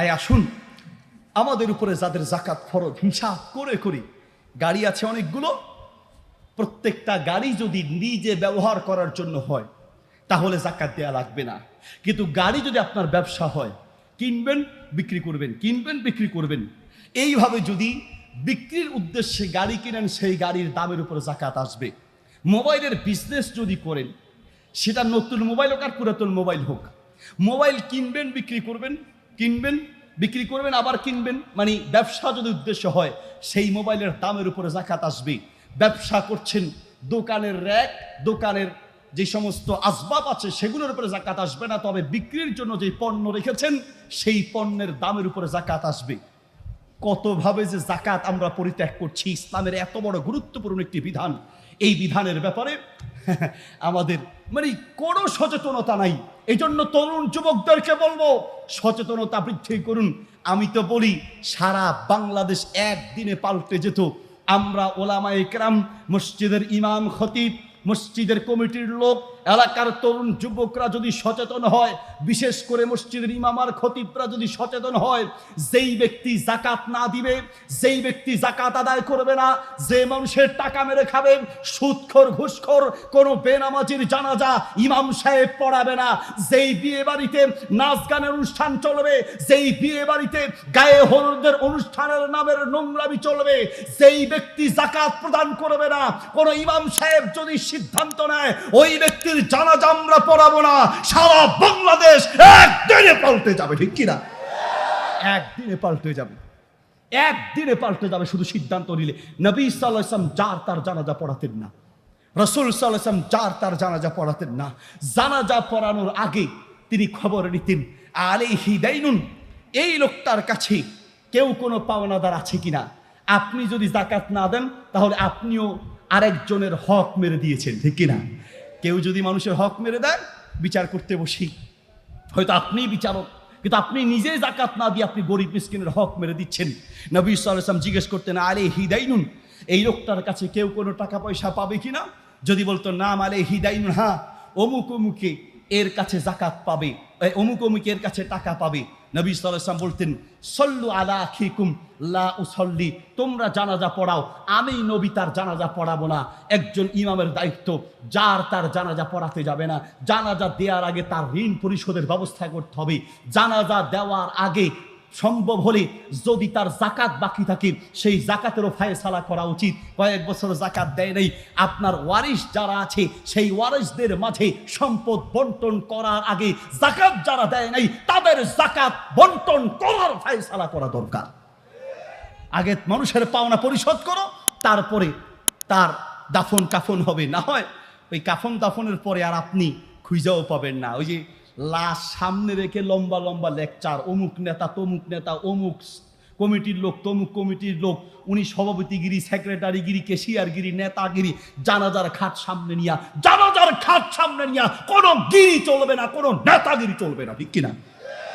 তাই আসুন, আমাদের উপরে যাদের জাকাত ফরজ, হিসাব করে করি, গাড়ি আছে অনেকগুলো, প্রত্যেকটা গাড়ি যদি নিজে ব্যবহার করার জন্য হয়, তাহলে জাকাত দেয়া লাগবে না। কিন্তু গাড়ি যদি আপনার ব্যবসা হয়, কিনবেন, বিক্রি করবেন, কিনবেন, বিক্রি করবেন। এইভাবে যদি বিক্রির উদ্দেশ্যে গাড়ি কিনেন, সেই গাড়ির দামের উপরে জাকাত আসবে। মোবাইলের বিজনেস যদি করেন, সেটা নতুন মোবাইল হোক আর পুরাতন মোবাইল হোক, মোবাইল কিনবেন, বিক্রি করবেন কিনবেন, বিক্রি করবেন, আবার কিনবেন। মানে ব্যবসা যদি উদ্দেশ্য হয়, সেই মোবাইলের দামের উপরে জাকাত আসবে। ব্যবসা করছেন, দোকানের র্যাক, দোকানের যে সমস্ত আসবাব আছে, সেগুলোর উপরে জাকাত আসবে না। তবে বিক্রির জন্য যে পণ্য রেখেছেন, সেই পণ্যের দামের উপরে জাকাত আসবে। কতভাবে যে জাকাত আমরা পরিত্যাগ করছি, ইসলামের এত বড় গুরুত্বপূর্ণ একটি বিধান। এই বিধানের ব্যাপারে আমাদের মানে কোনো সচেতনতা নাই। এই জন্য তরুণ যুবকদেরকে বলব, সচেতনতা বৃদ্ধি করুন। আমি তো বলি, সারা বাংলাদেশ একদিনে পাল্টে যেত। আমরা ওলামা একরাম মসজিদের ইমাম, খতিব মসজিদের কমিটির লোক, এলাকার তরুণ যুবকরা যদি সচেতন হয়, বিশেষ করে মসজিদের ইমামার খতিবরা যদি সচেতন হয়, যেই ব্যক্তি জাকাত না দিবে, যেই ব্যক্তি জাকাত আদায় করবে না, যে মানুষের টাকা মেরে খাবে সুদখোর ঘুষখোর, কোনো বেনামাজির জানাজা ইমাম সাহেব পড়াবে না। যেই বিয়ে বাড়িতে নাচ গানের অনুষ্ঠান চলবে, যেই বিয়ে বাড়িতে গায়ে হলুদের অনুষ্ঠানের নামের নোংরামি চলবে, যেই ব্যক্তি জাকাত প্রদান করবে না, কোনো ইমাম সাহেব যদি সিদ্ধান্ত নেয়, ওই ব্যক্তির জানাজা আমরা পড়াবো না। সারা বাংলাদেশ একদিনে পাল্টে যাবে, ঠিক কিনা? একদিনে পাল্টে যাবে। একদিনে পাল্টে যাবে, শুধু সিদ্ধান্ত নিলে। নবী সাল্লাহ ইসলাম যার তার জানাজা পড়াতেন না। রসুল সাল্লাহ ইসলাম যার তার জানাজা পড়াতেন না। জানাজা পড়ানোর আগে তিনি খবর নিতেন আলে হিদাইনুন এই লোকটার কাছে কেউ কোনো পাওনাদার আছে কিনা? আপনি যদি জাকাত না দেন, তাহলে আপনিও আরেকজনের হক মেরে দিয়েছেন, ঠিক কিনা? কেউ যদি মানুষের হক মেরে দেয়, বিচার করতে বসি। হয়তো আপনিই বিচারক, কিন্তু আপনি নিজে জাকাত না দিয়ে আপনি গরিব মিসকিনের হক মেরে দিচ্ছেন। নবী সাল্লাম জিজ্ঞেস করতেন আরে হিদাইনুন এই লোকটার কাছে কেউ কোনো টাকা পয়সা পাবে কিনা? যদি বলতো, নাম আলে হিদাইনুন হ্যাঁ অমুক অমুকে এর কাছে জাকাত পাবে অমুক অমুক এর কাছে টাকা পাবে। নবী সাল্লাম বলতেন, সল্লু আলা খিকুম লা উসল্লি। তোমরা জানাজা পড়াও, আমি নবী তার জানাজা পড়াবো না। একজন ইমামের দায়িত্ব, যার তার জানাজা পড়াতে যাবে না। জানাজা দেওয়ার আগে তার ঋণ পরিশোধের ব্যবস্থা করতে হবে। জানাজা দেওয়ার আগে সম্ভব হলে যদি তার জাকাত বাকি থাকে, সেই জাকাতেরও ফায়সালা করা উচিত। কয়েক বছর জাকাত দেয় নাই। আপনার ওয়ারিশ যারা আছে, সেই ওয়ারিশদের মাঝে সম্পদ বন্টন করার আগে জাকাত যারা দেয় নাই, তাদের জাকাত বন্টন করার ফায়সালা করা দরকার। আগে মানুষের পাওনা পরিশোধ করো, তারপরে তার দাফন কাফন হবে। না হয় ওই কাফন দাফনের পরে আর আপনি খুঁজাও পাবেন না। ওই যে লাশ সামনে রেখে লম্বা লম্বা লেকচার, অমুক নেতা, তমুক নেতা, অমুক কমিটির লোক, তমুক কমিটির লোক, উনি সভাপতিগিরি, সেক্রেটারিগিরি, কেশিয়ারগিরি, নেতাগিরি, জানাজার খাট সামনে নিয়া, জানাজার খাট সামনে নিয়া, কোনো গিরি চলবে না, কোনো নেতাগিরি চলবে না, ঠিক কিনা?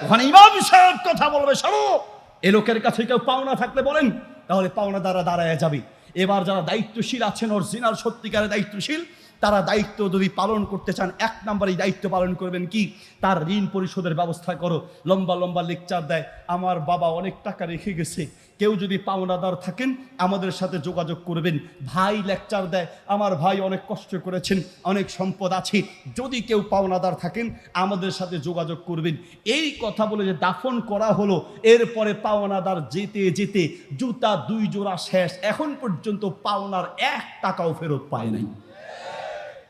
ওখানে ইমাম সাহেব কথা বলবে সরো এ লোকের কাছে কেউ পাওনা থাকলে বলেন, তাহলে পাওনা দ্বারা দাঁড়ায় যাবে। এবার যারা দায়িত্বশীল আছেন, অরিজিনাল, সত্যিকারের দায়িত্বশীল তারা দায়িত্ব যদি পালন করতে চান, এক নম্বর দায়িত্ব পালন করবেন কি? তার ঋণ পরিশোধের ব্যবস্থা করো। লম্বা লম্বা লেকচার দেয়, আমার বাবা অনেক টাকা রেখে গেছে। কেউ যদি পাওনাদার থাকেন, আমাদের সাথে যোগাযোগ করবেন। ভাই লেকচার দেয়, আমার ভাই অনেক কষ্ট করেছেন, অনেক সম্পদ আছে। যদি কেউ পাওনাদার থাকেন, আমাদের সাথে যোগাযোগ করবেন। এই কথা বলে যে দাফন করা হলো, এরপরে পাওনাদার যেতে যেতে জুতা দুই জোড়া শেষ। এখন পর্যন্ত পাওনার এক টাকাও ফেরত পায় নাই।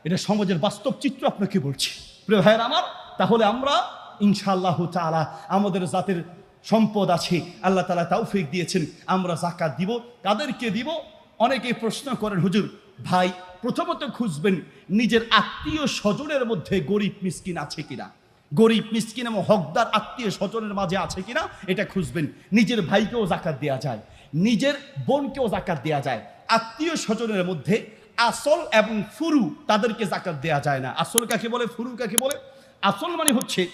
এটা সমাজের বাস্তব চিত্র আপনাকে বলছি। প্রিয় ভাইয়ের আমার, তাহলে আমরা ইনশাআল্লাহ তাআলা আমাদের জাতের সম্পদ আছে, আল্লাহ তাআলা তৌফিক দিয়েছেন, আমরা জাকাত দিব, কাদেরকে দিব? অনেকে প্রশ্ন করেন, হুজুর, ভাই, প্রথমত খুঁজবেন নিজের আত্মীয় স্বজনের মধ্যে গরিব মিসকিন আছে কিনা? গরিব মিসকিন এবং হকদার আত্মীয় স্বজনের মাঝে আছে কিনা? এটা খুঁজবেন। নিজের ভাইকেও জাকাত দেওয়া যায়, নিজের বোনকেও জাকাত দেওয়া যায়। আত্মীয় স্বজনের মধ্যে আসল এবং ফুরু তাদেরকে জাকাত দেয়া যায় না। আসল কাকে বলে? ফুরু কাকে বলে? আসল মানে হচ্ছে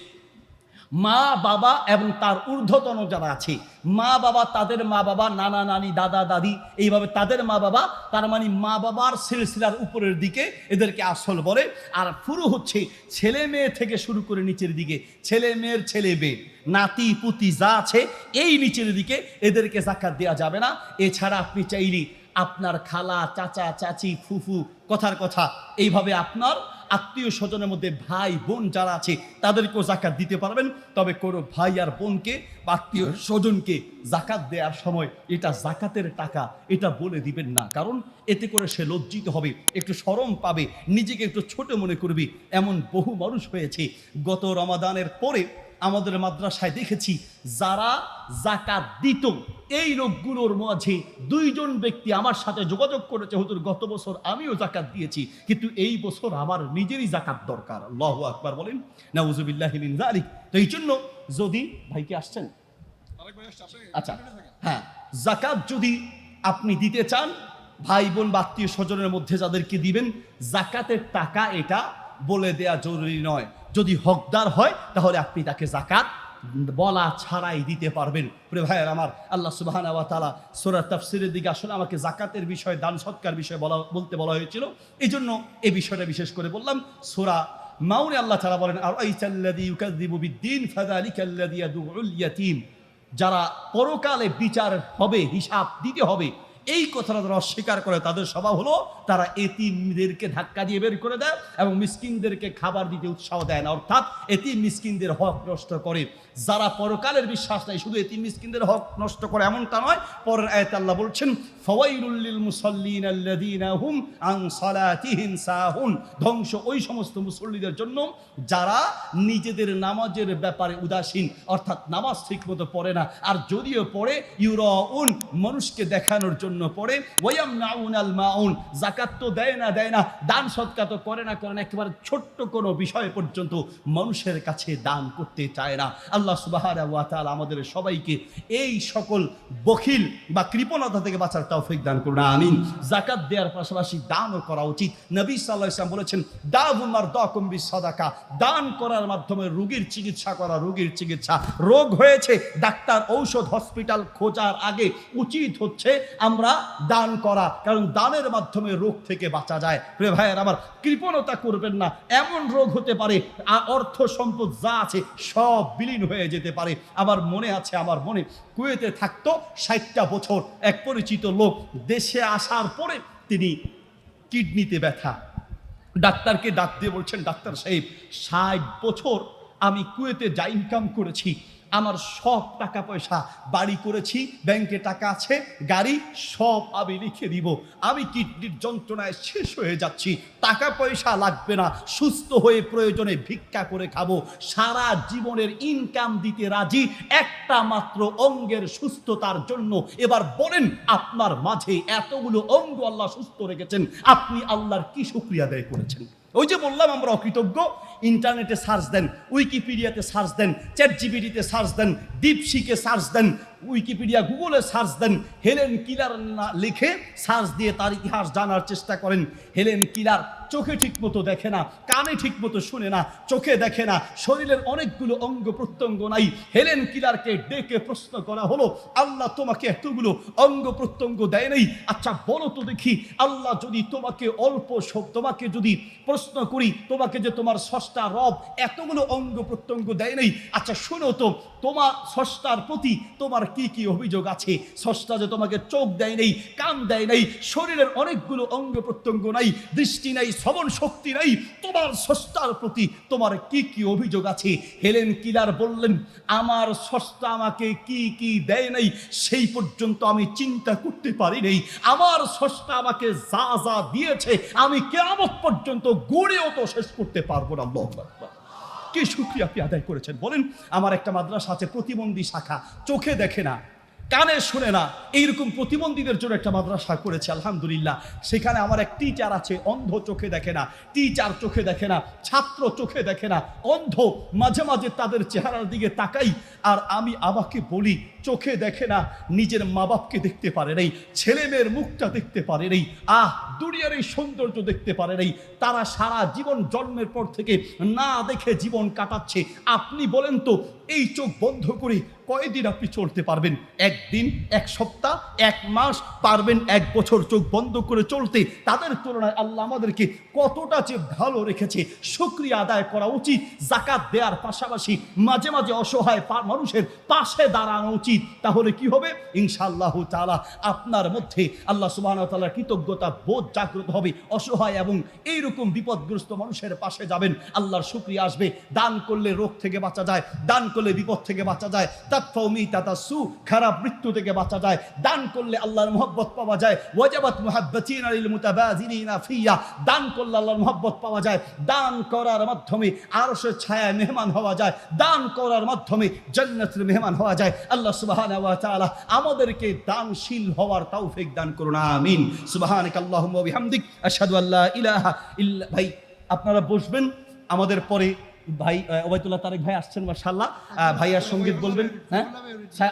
মা, বাবা এবং তার ঊর্ধ্বতন যারা আছে। মা, বাবা, তাদের মা, বাবা, নানা, নানি, দাদা, দাদি, এইভাবে তাদের মা, বাবা, তার মানে মা, বাবার সিলসিলার উপরের দিকে এদেরকে আসল বলে। আর ফুরু হচ্ছে ছেলে মেয়ে থেকে শুরু করে নিচের দিকে। ছেলে মেয়ের ছেলে মেয়ে, নাতি, পুতি যা আছে, এই নিচের দিকে এদেরকে জাকাত দেওয়া যাবে না। এছাড়া আপনি চাইলে আপনার খালা, চাচা, চাচি, ফুফু, কথার কথা। এইভাবে আপনার আত্মীয় স্বজনের মধ্যে ভাই, বোন যারা আছে, তাদেরকেও জাকাত দিতে পারবেন। তবে কোনো ভাই আর বোনকে বা আত্মীয় স্বজনকে জাকাত দেওয়ার সময় এটা জাকাতের টাকা, এটা বলে দিবেন না। কারণ এতে করে সে লজ্জিত হবে, একটু সরম পাবে, নিজেকে একটু ছোট মনে করবে। এমন বহু মানুষ হয়েছে, গত রমাদানের পরে আমাদের মাদ্রাসায় দেখেছি যারা জাকাত দিত এই লোকগুলোর মাঝে দুইজন ব্যক্তি আমার সাথে যোগাযোগ করেছে হুজুর গত বছর আমিও জাকাত দিয়েছি কিন্তু এই বছর আমার নিজেরই জাকাত দরকার। আল্লাহ আকবার বলেন নাউজুবিল্লাহ মিন তো এই জন্য যদি ভাইকে আসছেন? আচ্ছা হ্যাঁ জাকাত যদি আপনি দিতে চান ভাই বোন বা আত্মীয় স্বজনের মধ্যে যাদেরকে দিবেন জাকাতের টাকা এটা বলে দেয়া জরুরি নয়। যদি হকদার হয়, তাহলে আপনি তাকে জাকাত বলা ছাড়াই দিতে পারবেন। ভাইয়ের আমার, আল্লাহ সুবাহান আওয়া তালা সোরা তাফসিরের দিকে আসলে আমাকে জাকাতের বিষয়ে, দান সৎকার বিষয়ে বলা, বলতে বলা হয়েছিল। এই জন্য এই বিষয়টা বিশেষ করে বললাম, সোরা মাউনে আল্লাহ তালা বলেন আর আইসাল্লাদি ইউকাযযিবু বিদ্দিন, ফাযালিকাল্লাযী ইয়াদউল ইয়াতীম। যারা পরকালে বিচার হবে, হিসাব দিতে হবে এই কথাটা যারা অস্বীকার করে, তাদের স্বভাব হলো তারা এতিমদেরকে ধাক্কা দিয়ে বের করে দেয় এবং মিসকিনদেরকে খাবার দিতে উৎসাহ দেয় না। অর্থাৎ এতিম মিসকিনদের হক নষ্ট করে। যারা পরকালের বিশ্বাস নাই, শুধু এতিম মিসকিনদের হক নষ্ট করে এমনটা নয়, পরের আয়তাল্লাহ বলছেন ফাওয়াইলুল লিল মুসাল্লিন আল্লাযীনা হুম আন সালাতিহিম সাহুন। ধ্বংস ওই সমস্ত মুসল্লিদের জন্য যারা নিজেদের নামাজের ব্যাপারে উদাসীন, অর্থাৎ নামাজ ঠিকমতো পড়ে না। আর যদিও পড়ে, ইউরাউন মানুষকে দেখানোর জন্য পড়ে। ওয়াম নাউন আল মাউন জাকাত তো দেয় না দেয় না, দান সৎকার তো করে না করে না, একেবারে ছোট্ট কোনো বিষয় পর্যন্ত মানুষের কাছে দান করতে চায় না। আল্লাহ সুবাহ আমাদের সবাইকে এই সকল বখিল বা কৃপণতা থেকে বাঁচার তৌফিক দান করুন, আমিন। জাকাত দেওয়ার পাশাপাশি দানও করা উচিত। নবী সদাকা দান করার মাধ্যমে রোগীর চিকিৎসা করা, রোগীর চিকিৎসা। রোগ হয়েছে, ডাক্তার ঔষধ হসপিটাল খোঁজার আগে উচিত হচ্ছে আমরা দান করা, কারণ দানের মাধ্যমে রোগ থেকে বাঁচা যায়। প্রিয় ভাইয়ের, আমার কৃপণতা করবেন না, এমন রোগ হতে পারে অর্থ সম্পদ যা আছে সব বিলীন হয়ে যেতে পারে। আমার মনে আছে, আমার মনে কুয়েতে থাকতো ষাটটা বছর। এক পরিচিত লোক দেশে আসার পরে তিনি কিডনিতে ব্যথা। ডাক্তারকে ডাক দিয়ে বলছেন, ডাক্তার সাহেব, ষাট বছর আমি কুয়েতে যা ইনকাম করেছি আমার সব টাকা পয়সা বাড়ি করেছি, ব্যাংকে টাকা আছে, গাড়ি সব আমি লিখে দিব। আমি কিডনির যন্ত্রণায় শেষ হয়ে যাচ্ছি। টাকা পয়সা লাগবে না, সুস্থ হয়ে প্রয়োজনে ভিক্ষা করে খাব। সারা জীবনের ইনকাম দিতে রাজি, একটা মাত্র অঙ্গের সুস্থতার জন্য। এবার বলেন, আপনার মাঝে এতগুলো অঙ্গ আল্লাহ সুস্থ রেখেছেন, আপনি আল্লাহর কি শুক্রিয়া আদায় করেছেন? ওই যে বললাম, আমরা অকৃতজ্ঞ। ইন্টারনেটে সার্চ দেন, উইকিপিডিয়াতে সার্চ দেন চ্যাট জিবিডিতে সার্চ দেন, ডিপসিকে সার্চ দেন, উইকিপিডিয়া গুগলে সার্চ দেন, হেলেন কিলার না লিখে সার্চ দিয়ে তার ইতিহাস জানার চেষ্টা করেন। হেলেন কিলার চোখে ঠিক মতো দেখে না, কানে ঠিক মতো শুনে না, চোখে দেখে না, শরীরের অনেকগুলো অঙ্গ প্রত্যঙ্গ নাই। হেলেন কিলারকে ডেকে প্রশ্ন করা হলো, আল্লাহ তোমাকে এতগুলো অঙ্গ প্রত্যঙ্গ দেয় নাই? আচ্ছা বলো তো দেখি, আল্লাহ যদি তোমাকে অল্প তোমাকে যদি প্রশ্ন করি, তোমাকে যে তোমার ষষ্ঠা রব এতগুলো অঙ্গ প্রত্যঙ্গ দেয় নাই। আচ্ছা শোনো তো তোমার ষষ্ঠার প্রতি তোমার কি কি অভিযোগ আছে? ষষ্ঠা যে তোমাকে চোখ দেয় নাই, কান দেয় নাই, শরীরের অনেকগুলো অঙ্গ প্রত্যঙ্গ নাই, দৃষ্টি নাই, শ্রবণ শক্তি নাই, তোমার ষষ্ঠার প্রতি তোমার কি কি অভিযোগ আছে? হেলেন কিলার বললেন, আমার ষষ্ঠা আমাকে কি কি দেয় নাই, সেই পর্যন্ত আমি চিন্তা করতে পারি নাই। আমার ষষ্ঠা আমাকে যা যা দিয়েছে, আমি কেমন পর্যন্ত গড়েও তো শেষ করতে পারব না। কি সুক্রিয়া আপনি আদায় করেছেন? বলেন, আমার একটা মাদ্রাসা আছে, প্রতিবন্ধী শাখা। চোখে দেখে না। কানে শুনে না। এইরকম প্রতিবন্ধীদের জন্য একটা মাদ্রাসা করেছে, আলহামদুলিল্লাহ। সেখানে আমার এক টিচার আছে, অন্ধ চোখে দেখে না। টিচার চোখে দেখে না, ছাত্র চোখে দেখে না। অন্ধ, মাঝে মাঝে তাদের চেহারার দিকে তাকাই আর আমি আমাকে বলি, চোখে দেখে না, নিজের মা বাপকে দেখতে পারে নাই ছেলে মেয়ের মুখটা দেখতে পারে নাই, আহ, দুনিয়ার এই সৌন্দর্য দেখতে পারে নাই, তারা সারা জীবন জন্মের পর থেকে না দেখে জীবন কাটাচ্ছে। আপনি বলেন তো, এই চোখ বন্ধ করে কয়দিন আপনি চলতে পারবেন? একদিন, এক সপ্তাহ, এক মাস পারবেন, এক বছর চোখ বন্ধ করে চলতে। তাদের তুলনায় আল্লাহ আমাদেরকে কতটা যে ভালো রেখেছে, শুক্রিয়া আদায় করা উচিত জাকাত দেওয়ার পাশাপাশি মাঝে মাঝে অসহায় মানুষের পাশে দাঁড়ানো উচিত। তাহলে কি হবে? ইনশাআল্লাহ তাআলা আপনার মধ্যে আল্লাহ ওয়া কৃতজ্ঞতা বোধ জাগ্রত হবে। অসহায় এবং এইরকম বিপদগ্রস্ত মানুষের পাশে যাবেন, আল্লাহর শুক্রিয়া আসবে। দান করলে রোগ থেকে বাঁচা যায়, দান করলে বিপদ থেকে বাঁচা যায়। তাৎফৌমি তাতা খারাপ মৃত্যু থেকে বাঁচা যায়। দান করলে আল্লাহর মোহব্বত পাওয়া যায়। ওয়াজাবাত মুহাব্বাতিন আলিল মুতাবাজিরিনা ফিয়া। দান করলে আল্লাহর মোহব্বত পাওয়া যায়। দান করার মাধ্যমে আরশের ছায়ায় মেহমান হওয়া যায়। দান করার মাধ্যমে জান্নাতের মেহমান হওয়া যায়। আল্লাহ সুবহানাহু ওয়া তাআলা আমাদেরকে দানশীল হওয়ার তৌফিক দান করুন। আমিন। সুবহানাকাল্লাহুম্মা ওয়া বিহামদিক। আশহাদু আল্লা ইলাহা ইল্লা ভাই, আপনারা বসবেন। আমাদের পরে ভাই ওবায়দুল্লাহ তারেক ভাই আসছেন মাশাআল্লাহ। আহ, ভাইয়ার সংগীত বলবেন হ্যাঁ?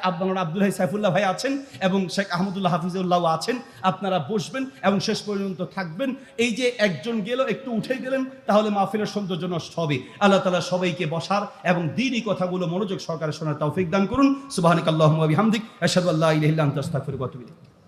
আপনার আব্দুল হাই সাইফুল্লাহ ভাই আছেন এবং শেখ আহমদুল্লাহ হাফিজুল্লাহ আছেন। আপনারা বসবেন এবং শেষ পর্যন্ত থাকবেন। এই যে একজন গেল একটু উঠে গেলেন তাহলে মাহফিলের সৌন্দর্য নষ্ট হবে। আল্লাহ তালা সবাইকে বসার এবং দিনই কথাগুলো মনোযোগ সহকারে শোনার তৌফিক দান করুন। সুবাহানিক আল্লাহ বিহামদিক। আশহাদু আল্লাহ ইলাহা ইল্লা